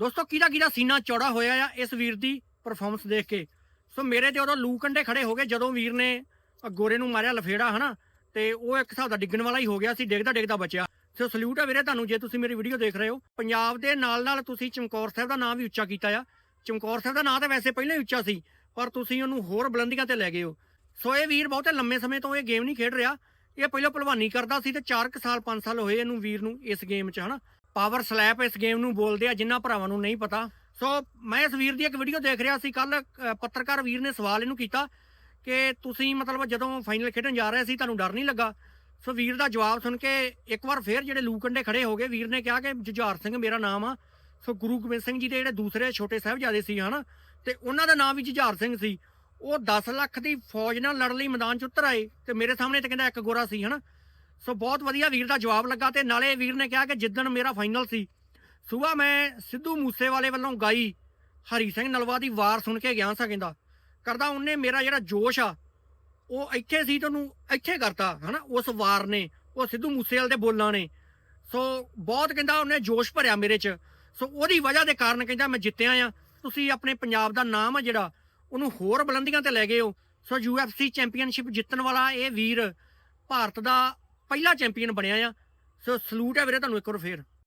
ਦੋਸਤੋ, ਕਿਹਦਾ ਕਿਹਦਾ ਸੀਨਾ ਚੌੜਾ ਹੋਇਆ ਆ ਇਸ ਵੀਰ ਦੀ ਪਰਫਾਰਮੈਂਸ ਦੇਖ ਕੇ? ਸੋ ਮੇਰੇ ਤੇ ਉਦੋਂ ਲੂ ਕੰਡੇ ਖੜੇ ਹੋ ਗਏ ਜਦੋਂ ਵੀਰ ਨੇ ਗੋਰੇ ਨੂੰ ਮਾਰਿਆ ਲਫੇੜਾ, ਹਨਾ? ਤੇ ਉਹ ਇੱਕ ਹਿਸਾਬ ਦਾ ਡਿੱਗਣ ਵਾਲਾ ਹੀ ਹੋ ਗਿਆ ਸੀ, ਡਿੱਗਦਾ ਡਿੱਗਦਾ ਬਚਿਆ। ਸੋ ਸਲੂਟ ਹੈ ਵੀਰੇ ਤੁਹਾਨੂੰ, ਜੇ ਤੁਸੀਂ ਮੇਰੀ ਵੀਡੀਓ ਦੇਖ ਰਹੇ ਹੋ। ਪੰਜਾਬ ਦੇ ਨਾਲ ਨਾਲ ਤੁਸੀਂ ਚਮਕੌਰ ਸਾਹਿਬ ਦਾ ਨਾਮ ਵੀ ਉੱਚਾ ਕੀਤਾ ਆ। ਚਮਕੌਰ ਸਾਹਿਬ ਦਾ ਨਾਮ ਤਾਂ ਵੈਸੇ ਪਹਿਲਾਂ ਹੀ ਉੱਚਾ ਸੀ, ਪਰ ਤੁਸੀਂ ਉਹਨੂੰ ਹੋਰ ਬੁਲੰਦੀਆਂ ਤੇ ਲੈ ਗਏ ਹੋ। ਸੋ ਇਹ ਵੀਰ ਬਹੁਤੇ ਲੰਮੇ ਸਮੇਂ ਤੋਂ ਇਹ ਗੇਮ ਨਹੀਂ ਖੇਡ ਰਿਹਾ। ਇਹ ਪਹਿਲਾਂ ਭਲਵਾਨੀ ਕਰਦਾ ਸੀ ਤੇ 4 ਸਾਲ 5 ਸਾਲ ਹੋਏ ਇਹਨੂੰ ਵੀਰ ਨੂੰ ਇਸ ਗੇਮ 'ਚ, ਹਨਾ? ਪਾਵਰ ਸਲੈਪ ਇਸ ਗੇਮ ਨੂੰ ਬੋਲਦੇ ਆ ਜਿਨ੍ਹਾਂ ਭਰਾਵਾਂ ਨੂੰ ਨਹੀਂ ਪਤਾ। ਸੋ ਮੈਂ ਇਸ ਵੀਰ ਦੀ ਇੱਕ ਵੀਡੀਓ ਦੇਖ ਰਿਹਾ ਸੀ ਕੱਲ ਪੱਤਰਕਾਰ ਵੀਰ ਨੇ ਸਵਾਲ ਇਹਨੂੰ ਕੀਤਾ ਕਿ ਤੁਸੀਂ ਮਤਲਬ ਜਦੋਂ ਫਾਈਨਲ ਖੇਡਣ ਜਾ ਰਹੇ ਸੀ, ਤੁਹਾਨੂੰ ਡਰ ਨਹੀਂ ਲੱਗਾ? ਸੋ ਵੀਰ ਦਾ ਜਵਾਬ ਸੁਣ ਕੇ ਇੱਕ ਵਾਰ ਫੇਰ ਜਿਹੜੇ ਲੂਕੰਡੇ ਖੜੇ ਹੋ ਗਏ, ਵੀਰ ਨੇ ਕਿਹਾ ਕਿ ਜੁਝਾਰ ਸਿੰਘ ਮੇਰਾ ਨਾਮ ਆ। ਸੋ ਗੁਰੂ ਗੋਬਿੰਦ ਸਿੰਘ ਜੀ ਦੇ ਜਿਹੜੇ ਦੂਸਰੇ ਛੋਟੇ ਸਾਹਿਬਜ਼ਾਦੇ ਸੀ, ਹਨਾ? ਤੇ ਉਹਨਾਂ ਦਾ ਨਾਮ ਵੀ ਜੁਝਾਰ ਸਿੰਘ ਸੀ। ਉਹ 10 ਲੱਖ ਦੀ ਫੌਜ ਨਾਲ ਲੜਨ ਲਈ, ਮੈਦਾਨ 'ਚ ਉਤਰ ਆਏ ਤੇ ਮੇਰੇ ਸਾਹਮਣੇ ਤੇ ਕਹਿੰਦਾ ਇੱਕ ਗੋਰਾ ਸੀ, ਹਨਾ? ਸੋ ਬਹੁਤ ਵਧੀਆ ਵੀਰ ਦਾ ਜਵਾਬ ਲੱਗਾ ਤੇ ਨਾਲੇ ਵੀਰ ਨੇ ਕਿਹਾ ਕਿ ਜਿੱਦਣ ਮੇਰਾ ਫਾਈਨਲ ਸੀ ਸਵੇਰ ਮੈਂ ਸਿੱਧੂ ਮੂਸੇਵਾਲੇ ਵੱਲੋਂ ਗਾਈ ਹਰੀ ਸਿੰਘ ਨਲਵਾ ਦੀ ਵਾਰ ਸੁਣ ਕੇ ਗਿਆ ਸਾਂ ਕਹਿੰਦਾ। ਕਰਦਾ ਉਹਨੇ ਮੇਰਾ ਜਿਹੜਾ ਜੋਸ਼ ਆ, ਉਹ ਇੱਥੇ ਸੀ ਤੁਹਾਨੂੰ ਇੱਥੇ ਕਰਤਾ, ਹਨਾ, ਉਸ ਵਾਰ ਨੇ, ਉਹ ਸਿੱਧੂ ਮੂਸੇਵਾਲੇ ਦੇ ਬੋਲਾਂ ਨੇ। ਸੋ ਬਹੁਤ ਕਹਿੰਦਾ ਉਹਨੇ ਜੋਸ਼ ਭਰਿਆ ਮੇਰੇ 'ਚ। ਸੋ ਉਹਦੀ ਵਜ੍ਹਾ ਦੇ ਕਾਰਨ ਕਹਿੰਦਾ ਮੈਂ ਜਿੱਤਿਆ ਆ। ਤੁਸੀਂ ਆਪਣੇ ਪੰਜਾਬ ਦਾ ਨਾਮ ਆ ਜਿਹੜਾ, ਉਹਨੂੰ ਹੋਰ ਬੁਲੰਦੀਆਂ ਤੇ ਲੈ ਗਏ ਹੋ। ਸੋ UFC ਚੈਂਪੀਅਨਸ਼ਿਪ ਜਿੱਤਣ ਵਾਲਾ ਇਹ ਵੀਰ ਭਾਰਤ ਦਾ ਪਹਿਲਾ ਚੈਂਪੀਅਨ ਬਣਿਆ ਆ। ਸੋ ਸਲੂਟ ਹੈ ਵੀਰੇ ਤੁਹਾਨੂੰ ਇੱਕ ਵਾਰ ਫੇਰ।